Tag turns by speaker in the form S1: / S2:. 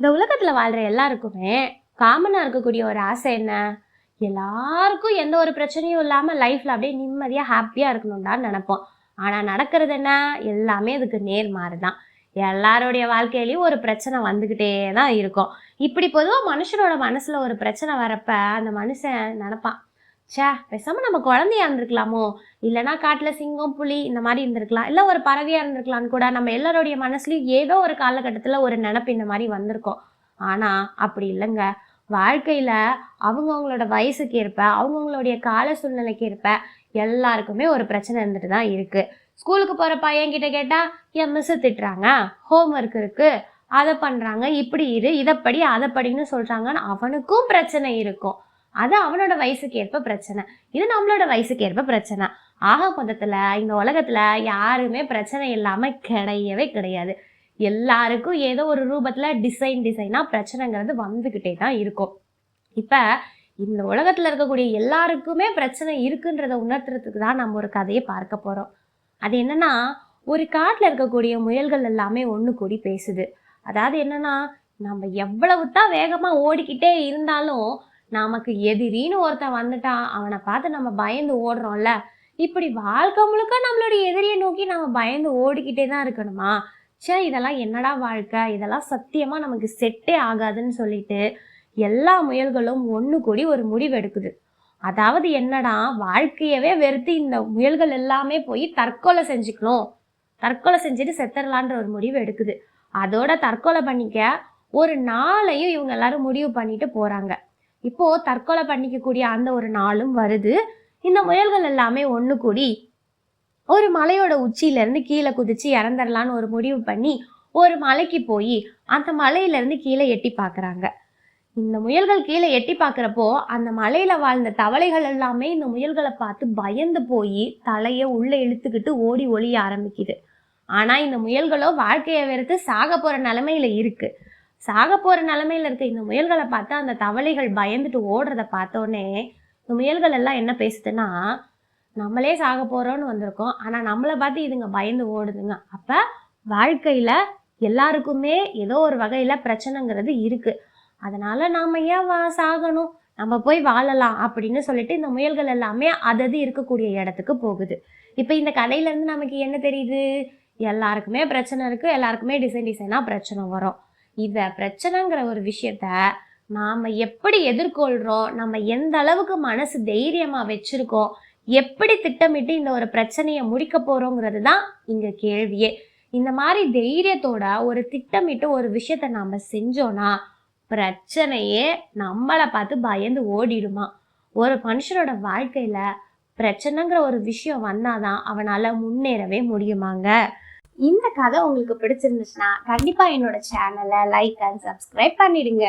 S1: இந்த உலகத்துல வாழ்ற எல்லாருக்குமே காமனா இருக்கக்கூடிய ஒரு ஆசை என்ன? எல்லாருக்கும் எந்த ஒரு பிரச்சனையும் இல்லாம லைஃப்ல அப்படியே நிம்மதியா ஹாப்பியா இருக்கணும்டான்னு நினைப்போம். ஆனா நடக்கிறது என்ன? எல்லாமே இதுக்கு நேர்மாறு தான் எல்லாருடைய வாழ்க்கையிலயும் ஒரு பிரச்சனை வந்துகிட்டே தான் இருக்கும். இப்படி பொதுவா மனுஷனோட மனசுல ஒரு பிரச்சனை வரப்ப அந்த மனுஷன் நினைப்பான் ச்சே பேசாமல் நம்ம குழந்தையா இருந்திருக்கலாமோ? இல்லைன்னா காட்டில் சிங்கம் புலி இந்த மாதிரி இருந்திருக்கலாம். இல்லை ஒரு பறவையாக இருந்திருக்கலாம்னு கூட நம்ம எல்லாருடைய மனசுலையும் ஏதோ ஒரு காலகட்டத்தில் ஒரு நினப்பு இந்த மாதிரி வந்திருக்கோம். ஆனால் அப்படி இல்லைங்க. வாழ்க்கையில் அவங்கவுங்களோட வயசுக்கு ஏற்ப அவங்கவுங்களுடைய கால சூழ்நிலைக்கு ஏற்ப எல்லாருக்குமே ஒரு பிரச்சனை இருந்துட்டு தான் இருக்குது ஸ்கூலுக்கு போகிற பையன் கிட்ட கேட்டா என் மிஸ்ஸு திட்டுறாங்க. ஹோம்ஒர்க் இருக்குது அதை பண்ணுறாங்க இப்படி இரு. இதைப்படி அதைப்படின்னு அதை படின்னு அவனுக்கும் பிரச்சனை இருக்கும். அது அவனோட வயசுக்கு ஏற்ப பிரச்சனை. இது நம்மளோட வயசுக்கு ஏற்ப பிரச்சனை. ஆக மொத்தத்தில் இந்த உலகத்தில் யாருமே பிரச்சனை இல்லாமல் கிடையவே கிடையாது. எல்லாருக்கும் ஏதோ ஒரு ரூபத்தில் டிசைன் டிசைனாக பிரச்சனைங்கிறது வந்துக்கிட்டே தான் இருக்கும். இப்போ இந்த உலகத்தில் இருக்கக்கூடிய எல்லாருக்குமே பிரச்சனை இருக்குன்றத உணர்த்துறதுக்கு தான் நம்ம ஒரு கதையை பார்க்க போகிறோம் அது என்னென்னா ஒரு காட்டில் இருக்கக்கூடிய முயல்கள் எல்லாமே ஒன்று கூடி பேசுது. அதாவது என்னென்னா நம்ம எவ்வளவு தான் வேகமாக ஓடிக்கிட்டே இருந்தாலும் நமக்கு எதிரின்னு ஒருத்தன் வந்துட்டான் அவனை பார்த்து நம்ம பயந்து ஓடுறோம்ல. இப்படி வாழ்க்கை முழுக்க நம்மளுடைய எதிரியை நோக்கி நம்ம பயந்து ஓடிக்கிட்டே தான் இருக்கணுமா? ச்சே இதெல்லாம் என்னடா வாழ்க்கை? இதெல்லாம் சத்தியமாக நமக்கு செட்டே ஆகாதுன்னு சொல்லிட்டு எல்லா முயல்களும் ஒன்று கூடி ஒரு முடிவு எடுக்குது. அதாவது என்னடா வாழ்க்கையவே வெறுத்து இந்த முயல்கள் எல்லாமே போய் தற்கொலை செஞ்சுக்கணும். தற்கொலை செஞ்சுட்டு செத்துடலான்ற ஒரு முடிவு எடுக்குது. அதோட தற்கொலை பண்ணிக்க ஒரு நாளையும் இவங்க எல்லாரும் முடிவு பண்ணிட்டு போறாங்க. இப்போ தற்கொலை பண்ணிக்கக்கூடிய அந்த ஒரு நாளும் வருது. இந்த முயல்கள் எல்லாமே ஒன்று கூடி ஒரு மலையோட உச்சியிலேருந்து கீழே குதிச்சு இறந்துடலான்னு ஒரு முடிவு பண்ணி ஒரு மலைக்கு போய் அந்த மலையிலேருந்து கீழே எட்டி பார்க்குறாங்க. இந்த முயல்கள் கீழே எட்டி பார்க்குறப்போ அந்த மலையில் வாழ்ந்த தவளைகள் எல்லாமே இந்த முயல்களை பார்த்து பயந்து போய் தலையை உள்ளே இழுத்துக்கிட்டு ஓடி ஒளிய ஆரம்பிக்குது. ஆனால் இந்த முயல்களோ வாழ்க்கையை வெறுத்து சாக போகிற நிலமையில இருக்குது சாக போகிற நிலமையில இருக்க இந்த முயல்களை பார்த்து அந்த தவளைகள் பயந்துட்டு ஓடுறத பார்த்தோன்னே இந்த முயல்கள் எல்லாம் என்ன பேசுதுன்னா நம்மளே சாக போகிறோன்னு வந்திருக்கோம். ஆனால் நம்மளை பார்த்து இதுங்க பயந்து ஓடுதுங்க. அப்போ வாழ்க்கையில் எல்லாருக்குமே ஏதோ ஒரு வகையில் பிரச்சனைங்கிறது இருக்குது அதனால் நாம் ஏன் வா சாகணும்? நம்ம போய் வாழலாம் அப்படின்னு சொல்லிட்டு இந்த முயல்கள் எல்லாமே அதது இருக்கக்கூடிய இடத்துக்கு போகுது. இப்போ இந்த கதையிலேருந்து நமக்கு என்ன தெரியுது? எல்லாருக்குமே பிரச்சனை இருக்குது எல்லாருக்குமே டிசைன் டிசைனாக பிரச்சனை வரும். இதை பிரச்சனைங்கிற ஒரு விஷயத்த நாம் எப்படி எதிர்கொள்கிறோம் நம்ம எந்த அளவுக்கு மனசு தைரியமாக வச்சுருக்கோம் எப்படி திட்டமிட்டு இந்த ஒரு பிரச்சனையை முடிக்க போகிறோங்கிறது தான் இங்கே கேள்வியே. இந்த மாதிரி தைரியத்தோட ஒரு திட்டமிட்டு ஒரு விஷயத்த நாம் செஞ்சோன்னா பிரச்சனையே நம்மளை பார்த்து பயந்து ஓடிடுமா? ஒரு மனுஷனோட வாழ்க்கையில் பிரச்சனைங்கிற ஒரு விஷயம் வந்தாதான் அவனால் முன்னேறவே முடியுமாங்க? இந்த கதை உங்களுக்கு பிடிச்சிருந்துச்சுன்னா கண்டிப்பாக என்னோட சேனலை லைக் அண்ட் சப்ஸ்கிரைப் பண்ணிடுங்க.